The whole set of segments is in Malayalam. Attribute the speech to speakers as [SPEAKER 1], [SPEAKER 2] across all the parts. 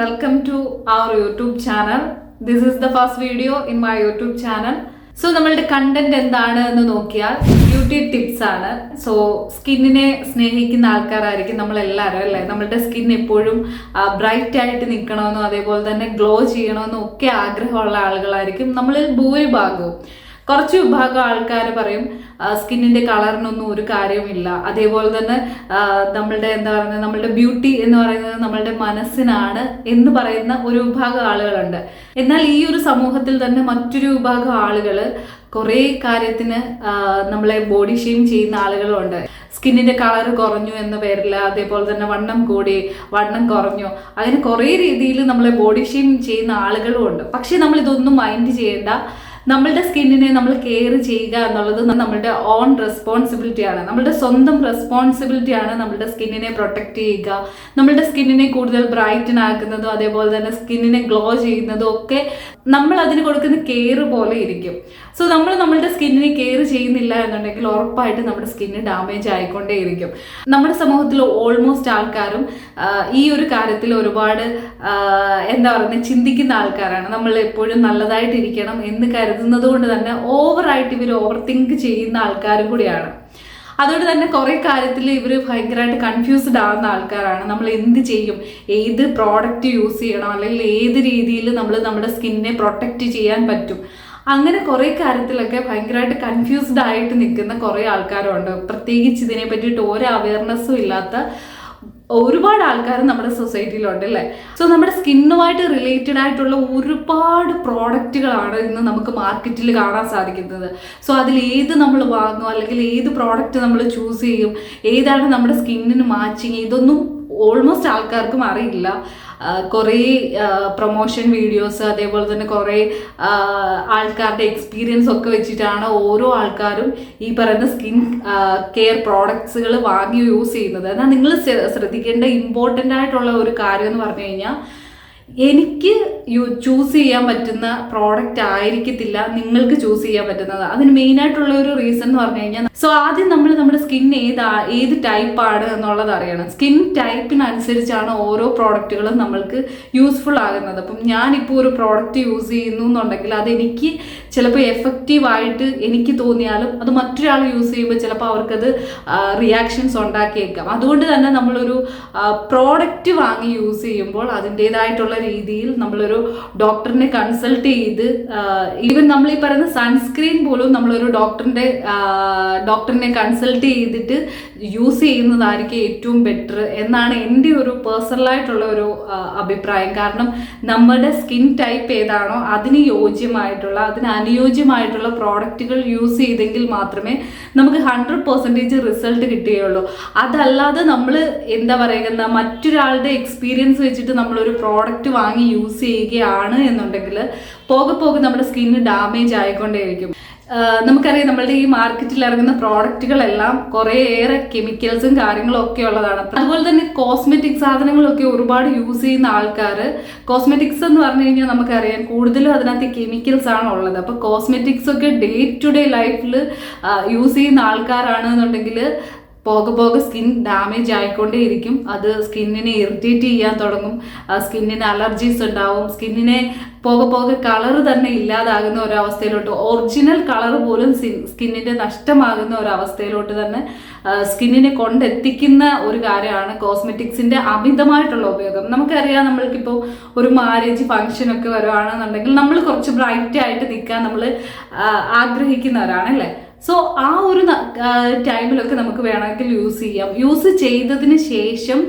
[SPEAKER 1] Welcome to our YouTube channel this is the first video in my YouTube channel so നമ്മളുടെ കണ്ടന്റ് എന്താണ് എന്ന് നോക്കിയാൽ ബ്യൂട്ടി ടിപ്സ് ആണ്. സോ സ്കിന്നിനെ സ്നേഹിക്കുന്ന ആൾക്കാരായിരിക്കും നമ്മൾ എല്ലാവരും അല്ലേ? നമ്മളുടെ സ്കിൻ എപ്പോഴും ബ്രൈറ്റ് ആയിട്ട് നിൽക്കണമെന്നും അതേപോലെ തന്നെ ഗ്ലോ ചെയ്യണമെന്നും ഒക്കെ ആഗ്രഹമുള്ള ആളുകളായിരിക്കും നമ്മളിൽ ഭൂരിഭാഗവും. കുറച്ച് വിഭാഗം ആൾക്കാർ പറയും സ്കിന്നിന്റെ കളറിനൊന്നും ഒരു കാര്യമില്ല അതേപോലെ തന്നെ നമ്മളുടെ എന്താ പറയുന്നത് നമ്മളുടെ ബ്യൂട്ടി എന്ന് പറയുന്നത് നമ്മളുടെ മനസ്സിനാണ് എന്ന് പറയുന്ന ഒരു വിഭാഗം ആളുകളുണ്ട്. എന്നാൽ ഈ ഒരു സമൂഹത്തിൽ തന്നെ മറ്റൊരു വിഭാഗം ആളുകൾ കുറേ കാര്യത്തിന് നമ്മളെ ബോഡി ഷെയിം ചെയ്യുന്ന ആളുകളുണ്ട്. സ്കിന്നിന്റെ കളർ കുറഞ്ഞു എന്ന പേരിൽ അതേപോലെ തന്നെ വണ്ണം കൂടി വണ്ണം കുറഞ്ഞു. അങ്ങനെ കുറേ രീതിയിൽ നമ്മളെ ബോഡി ഷെയിം ചെയ്യുന്ന ആളുകളും ഉണ്ട്. പക്ഷെ നമ്മൾ ഇതൊന്നും മൈൻഡ് ചെയ്യേണ്ട നമ്മളുടെ സ്കിന്നിനെ നമ്മൾ കെയർ ചെയ്യുക എന്നുള്ളത് നമ്മളുടെ ഓൺ റെസ്പോൺസിബിലിറ്റി ആണ്. നമ്മളുടെ സ്വന്തം റെസ്പോൺസിബിലിറ്റി ആണ് നമ്മളുടെ സ്കിന്നിനെ പ്രൊട്ടക്റ്റ് ചെയ്യുക. നമ്മളുടെ സ്കിന്നിനെ കൂടുതൽ ബ്രൈറ്റൻ ആക്കുന്നതും അതേപോലെ തന്നെ സ്കിന്നിനെ ഗ്ലോ ചെയ്യുന്നതും ഒക്കെ നമ്മൾ അതിന് കൊടുക്കുന്ന കെയർ പോലെ ഇരിക്കും. സോ നമ്മൾ നമ്മളുടെ സ്കിന്നിനെ കെയർ ചെയ്യുന്നില്ല എന്നുണ്ടെങ്കിൽ ഉറപ്പായിട്ട് നമ്മുടെ സ്കിന്ന് ഡാമേജ് ആയിക്കൊണ്ടേയിരിക്കും. നമ്മുടെ സമൂഹത്തിൽ ഓൾമോസ്റ്റ് ആൾക്കാരും ഈ ഒരു കാര്യത്തിൽ ഒരുപാട് എന്താ പറയുന്നത് ചിന്തിക്കുന്ന ആൾക്കാരാണ്. നമ്മൾ എപ്പോഴും നല്ലതായിട്ടിരിക്കണം എന്ന് കരുതുന്നത് കൊണ്ട് തന്നെ ഓവറായിട്ട് ഇവർ ഓവർ തിങ്ക് ചെയ്യുന്ന ആൾക്കാരും കൂടിയാണ്. അതുകൊണ്ട് തന്നെ കുറെ കാര്യത്തിൽ ഇവർ ഭയങ്കരമായിട്ട് കൺഫ്യൂസ്ഡ് ആവുന്ന ആൾക്കാരാണ്. നമ്മൾ എന്ത് ചെയ്യും? ഏത് പ്രോഡക്റ്റ് യൂസ് ചെയ്യണം? അല്ലെങ്കിൽ ഏത് രീതിയിൽ നമ്മൾ നമ്മുടെ സ്കിന്നിനെ പ്രൊട്ടക്റ്റ് ചെയ്യാൻ പറ്റും? അങ്ങനെ കുറേ കാര്യത്തിലൊക്കെ ഭയങ്കരമായിട്ട് കൺഫ്യൂസ്ഡ് ആയിട്ട് നിൽക്കുന്ന കുറേ ആൾക്കാരുണ്ട്. പ്രത്യേകിച്ച് ഇതിനെ പറ്റിയിട്ട് ഒരു അവയർനെസ്സും ഇല്ലാത്ത ഒരുപാട് ആൾക്കാർ നമ്മുടെ സൊസൈറ്റിയിലുണ്ട് അല്ലേ? സോ നമ്മുടെ സ്കിന്നുമായിട്ട് റിലേറ്റഡ് ആയിട്ടുള്ള ഒരുപാട് പ്രോഡക്റ്റുകളാണ് ഇന്ന് നമുക്ക് മാർക്കറ്റിൽ കാണാൻ സാധിക്കുന്നത്. സോ അതിൽ ഏത് നമ്മൾ വാങ്ങും അല്ലെങ്കിൽ ഏത് പ്രോഡക്റ്റ് നമ്മൾ ചൂസ് ചെയ്യും ഏതാണ് നമ്മുടെ സ്കിന്നിന് മാച്ചിങ് ഇതൊന്നും ഓൾമോസ്റ്റ് ആൾക്കാർക്കും അറിയില്ല. കുറേ പ്രൊമോഷൻ വീഡിയോസ് അതേപോലെ തന്നെ കുറേ ആൾക്കാരുടെ എക്സ്പീരിയൻസ് ഒക്കെ വെച്ചിട്ടാണ് ഓരോ ആൾക്കാരും ഈ പറയുന്ന സ്കിൻ കെയർ പ്രോഡക്ട്സുകൾ വാങ്ങി യൂസ് ചെയ്യുന്നത്. എന്നാൽ നിങ്ങൾ ശ്രദ്ധിക്കേണ്ട ഇമ്പോർട്ടന്റ് ആയിട്ടുള്ള ഒരു കാര്യം എന്ന് പറഞ്ഞു കഴിഞ്ഞാൽ എനിക്ക് യു ചൂസ് ചെയ്യാൻ പറ്റുന്ന പ്രോഡക്റ്റ് ആയിരിക്കത്തില്ല നിങ്ങൾക്ക് ചൂസ് ചെയ്യാൻ പറ്റുന്നത്. അതിന് മെയിൻ ആയിട്ടുള്ള ഒരു റീസൺ എന്ന് പറഞ്ഞു കഴിഞ്ഞാൽ സോ ആദ്യം നമ്മൾ നമ്മുടെ സ്കിൻ ഏതാ ഏത് ടൈപ്പാണ് എന്നുള്ളത് അറിയണം. സ്കിൻ ടൈപ്പിനനുസരിച്ചാണ് ഓരോ പ്രോഡക്റ്റുകളും നമ്മൾക്ക് യൂസ്ഫുൾ ആകുന്നത്. അപ്പം ഞാനിപ്പോൾ ഒരു പ്രോഡക്റ്റ് യൂസ് ചെയ്യുന്നു എന്നുണ്ടെങ്കിൽ അതെനിക്ക് ചിലപ്പോൾ എഫക്റ്റീവ് ആയിട്ട് എനിക്ക് തോന്നിയാലും അത് മറ്റൊരാൾ യൂസ് ചെയ്യുമ്പോൾ ചിലപ്പോൾ അവർക്കത് റിയാക്ഷൻസ് ഉണ്ടാക്കിയേക്കാം. അതുകൊണ്ട് തന്നെ നമ്മളൊരു പ്രോഡക്റ്റ് വാങ്ങി യൂസ് ചെയ്യുമ്പോൾ അതിന്റെതായിട്ടുള്ള രീതിയിൽ നമ്മളൊരു ഡോക്ടറിനെ കൺസൾട്ട് ചെയ്ത് ഈവൻ നമ്മൾ ഈ പറയുന്ന സൺസ്ക്രീൻ പോലും നമ്മളൊരു ഡോക്ടറിന്റെ ഡോക്ടറിനെ കൺസൾട്ട് ചെയ്തിട്ട് യൂസ് ചെയ്യുന്നതായിരിക്കും ഏറ്റവും ബെറ്റർ എന്നാണ് എന്റെ ഒരു പേഴ്സണലായിട്ടുള്ള ഒരു അഭിപ്രായം. കാരണം നമ്മുടെ സ്കിൻ ടൈപ്പ് ഏതാണോ അതിന് യോജ്യമായിട്ടുള്ള അതിന് അനുയോജ്യമായിട്ടുള്ള പ്രോഡക്റ്റുകൾ യൂസ് ചെയ്തെങ്കിൽ മാത്രമേ നമുക്ക് ഹൺഡ്രഡ് പെർസെന്റേജ് റിസൾട്ട് കിട്ടുകയുള്ളൂ. അതല്ലാതെ നമ്മൾ എന്താ പറയുക മറ്റൊരാളുടെ എക്സ്പീരിയൻസ് വെച്ചിട്ട് നമ്മളൊരു പ്രോഡക്റ്റ് വാങ്ങി യൂസ് ചെയ്യുകയാണ് എന്നുണ്ടെങ്കിൽ പോകെ പോകെ നമ്മുടെ സ്കിന്ന് ഡാമേജ് ആയിക്കൊണ്ടേയിരിക്കും. നമുക്കറിയാം നമ്മളുടെ ഈ മാർക്കറ്റിൽ ഇറങ്ങുന്ന പ്രോഡക്റ്റുകളെല്ലാം കുറേയേറെ കെമിക്കൽസും കാര്യങ്ങളും ഒക്കെ ഉള്ളതാണ്. അതുപോലെ തന്നെ കോസ്മെറ്റിക് സാധനങ്ങളൊക്കെ ഒരുപാട് യൂസ് ചെയ്യുന്ന ആൾക്കാർ കോസ്മെറ്റിക്സ് എന്ന് പറഞ്ഞു കഴിഞ്ഞാൽ നമുക്കറിയാം കൂടുതലും അതിനകത്ത് കെമിക്കൽസ് ആണ് ഉള്ളത്. അപ്പോൾ കോസ്മെറ്റിക്സ് ഒക്കെ ഡേ ടു ഡേ ലൈഫിൽ യൂസ് ചെയ്യുന്ന ആൾക്കാരാണെന്നുണ്ടെങ്കിൽ പോകെ പോകെ സ്കിൻ ഡാമേജ് ആയിക്കൊണ്ടേയിരിക്കും. അത് സ്കിന്നിനെ ഇറിറ്റേറ്റ് ചെയ്യാൻ തുടങ്ങും. സ്കിന്നിന് അലർജീസ് ഉണ്ടാവും. സ്കിന്നിനെ പോകെ പോകെ കളർ തന്നെ ഇല്ലാതാകുന്ന ഒരവസ്ഥയിലോട്ട് ഒറിജിനൽ കളർ പോലും സ്കിന്നിന്റെ നഷ്ടമാകുന്ന ഒരവസ്ഥയിലോട്ട് തന്നെ സ്കിന്നിനെ കൊണ്ടെത്തിക്കുന്ന ഒരു കാര്യമാണ് കോസ്മെറ്റിക്സിന്റെ അമിതമായിട്ടുള്ള ഉപയോഗം. നമുക്കറിയാം നമ്മൾക്കിപ്പോൾ ഒരു മാരേജ് ഫംഗ്ഷനൊക്കെ വരുവാണെന്നുണ്ടെങ്കിൽ നമ്മൾ കുറച്ച് ബ്രൈറ്റ് ആയിട്ട് നിൽക്കാൻ നമ്മൾ ആഗ്രഹിക്കുന്നവരാണ് അല്ലേ? സോ ആ ഒരു ടൈമിലൊക്കെ നമുക്ക് വേണമെങ്കിൽ യൂസ് ചെയ്യാം. യൂസ് ചെയ്തതിന് ശേഷം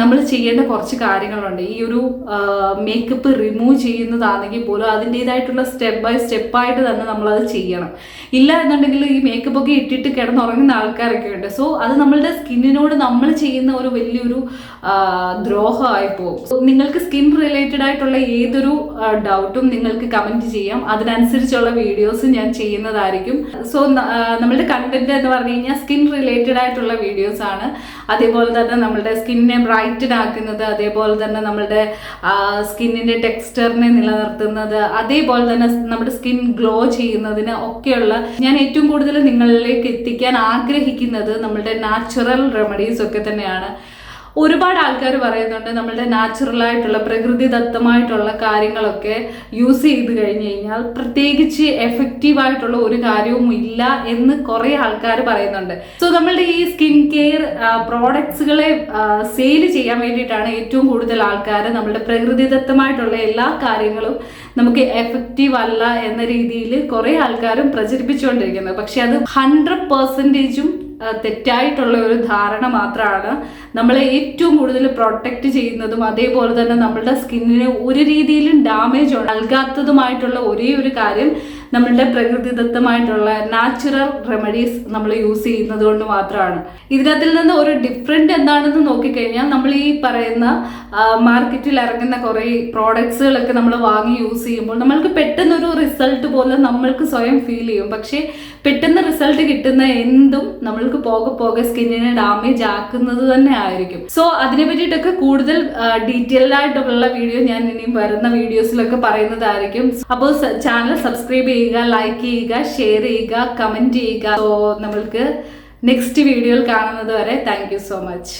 [SPEAKER 1] നമ്മൾ ചെയ്യേണ്ട കുറച്ച് കാര്യങ്ങളുണ്ട്. ഈ ഒരു മേക്കപ്പ് റിമൂവ് ചെയ്യുന്നതാണെങ്കിൽ പോലും അതിന്റെതായിട്ടുള്ള സ്റ്റെപ്പ് ബൈ സ്റ്റെപ്പായിട്ട് തന്നെ നമ്മളത് ചെയ്യണം. ഇല്ല എന്നുണ്ടെങ്കിൽ ഈ മേക്കപ്പ് ഒക്കെ ഇട്ടിട്ട് കിടന്നുറങ്ങുന്ന ആൾക്കാരൊക്കെ ഉണ്ട്. സോ അത് നമ്മളുടെ സ്കിന്നിനോട് നമ്മൾ ചെയ്യുന്ന ഒരു വലിയൊരു ദ്രോഹമായി പോകും. സോ നിങ്ങൾക്ക് സ്കിൻ റിലേറ്റഡ് ആയിട്ടുള്ള ഏതൊരു ഡൗട്ടും നിങ്ങൾക്ക് കമന്റ് ചെയ്യാം. അതിനനുസരിച്ചുള്ള വീഡിയോസ് ഞാൻ ചെയ്യുന്നതായിരിക്കും. സോ നമ്മളുടെ കണ്ടന്റ് എന്ന് പറഞ്ഞു കഴിഞ്ഞാൽ സ്കിൻ റിലേറ്റഡ് ആയിട്ടുള്ള വീഡിയോസ് ആണ്. അതേപോലെ തന്നെ നമ്മളുടെ സ്കിന്നിനെ ബ്രൈറ്റൻ ആക്കുന്നത് അതേപോലെ തന്നെ നമ്മളുടെ സ്കിന്നിന്റെ ടെക്സ്ചറിനെ നിലനിർത്തുന്നത് അതേപോലെ തന്നെ നമ്മുടെ സ്കിൻ ഗ്ലോ ചെയ്യുന്നതിന് ഒക്കെയുള്ള ഞാൻ ഏറ്റവും കൂടുതൽ നിങ്ങളിലേക്ക് എത്തിക്കാൻ ആഗ്രഹിക്കുന്നത് നമ്മളുടെ നാച്ചുറൽ റെമഡീസ് ഒക്കെ തന്നെയാണ്. ഒരുപാട് ആൾക്കാർ പറയുന്നുണ്ട് നമ്മളുടെ നാച്ചുറൽ ആയിട്ടുള്ള പ്രകൃതിദത്തമായിട്ടുള്ള കാര്യങ്ങളൊക്കെ യൂസ് ചെയ്ത് കഴിഞ്ഞ് കഴിഞ്ഞാൽ പ്രത്യേകിച്ച് എഫക്റ്റീവ് ആയിട്ടുള്ള ഒരു കാര്യവും ഇല്ല എന്ന് കുറെ ആൾക്കാർ പറയുന്നുണ്ട്. സോ നമ്മളുടെ ഈ സ്കിൻ കെയർ പ്രോഡക്ട്സുകളെ സെയിൽ ചെയ്യാൻ വേണ്ടിയിട്ടാണ് ഏറ്റവും കൂടുതൽ ആൾക്കാർ നമ്മളുടെ പ്രകൃതിദത്തമായിട്ടുള്ള എല്ലാ കാര്യങ്ങളും നമുക്ക് എഫക്റ്റീവ് അല്ല എന്ന രീതിയിൽ കുറെ ആൾക്കാരും പ്രചരിപ്പിച്ചുകൊണ്ടിരിക്കുന്നത്. പക്ഷെ അത് ഹൺഡ്രഡ് പെർസെന്റേജും തെറ്റായിട്ടുള്ള ഒരു ധാരണ മാത്രമാണ് നമ്മളെ ഏറ്റവും കൂടുതൽ പ്രൊട്ടക്റ്റ് ചെയ്യുന്നതും അതേപോലെ തന്നെ നമ്മളുടെ സ്കിന്നിന് ഒരു രീതിയിലും ഡാമേജ് നൽകാത്തതുമായിട്ടുള്ള ഒരേ ഒരു കാര്യം നമ്മളുടെ പ്രകൃതിദത്തമായിട്ടുള്ള നാച്ചുറൽ റെമഡീസ് നമ്മൾ യൂസ് ചെയ്യുന്നത് കൊണ്ട് മാത്രമാണ്. ഇതിനകത്തിൽ നിന്ന് ഒരു ഡിഫറെന്റ് എന്താണെന്ന് നോക്കിക്കഴിഞ്ഞാൽ നമ്മൾ ഈ പറയുന്ന മാർക്കറ്റിൽ ഇറങ്ങുന്ന കുറേ പ്രോഡക്ട്സുകളൊക്കെ നമ്മൾ വാങ്ങി യൂസ് ചെയ്യുമ്പോൾ നമ്മൾക്ക് പെട്ടെന്നൊരു റിസൾട്ട് പോലെ നമ്മൾക്ക് സ്വയം ഫീൽ ചെയ്യും. പക്ഷേ പെട്ടെന്ന് റിസൾട്ട് കിട്ടുന്ന എന്തും നമ്മൾക്ക് പോകെ പോകെ സ്കിന്നിനെ ഡാമേജ് ആക്കുന്നത് തന്നെ ആയിരിക്കും. സോ അതിനെ പറ്റിയിട്ടൊക്കെ കൂടുതൽ ഡീറ്റെയിൽഡ് ആയിട്ടുള്ള വീഡിയോ ഞാൻ ഇനിയും വരുന്ന വീഡിയോസിലൊക്കെ പറയുന്നതായിരിക്കും. അപ്പോൾ ചാനൽ സബ്സ്ക്രൈബ് ചെയ്യുക ലൈക്ക് ചെയ്യുക ഷെയർ ചെയ്യുക കമന്റ് ചെയ്യുക. സോ നമ്മൾക്ക് നെക്സ്റ്റ് വീഡിയോയിൽ കാണുന്നത് വരെ താങ്ക് സോ മച്ച്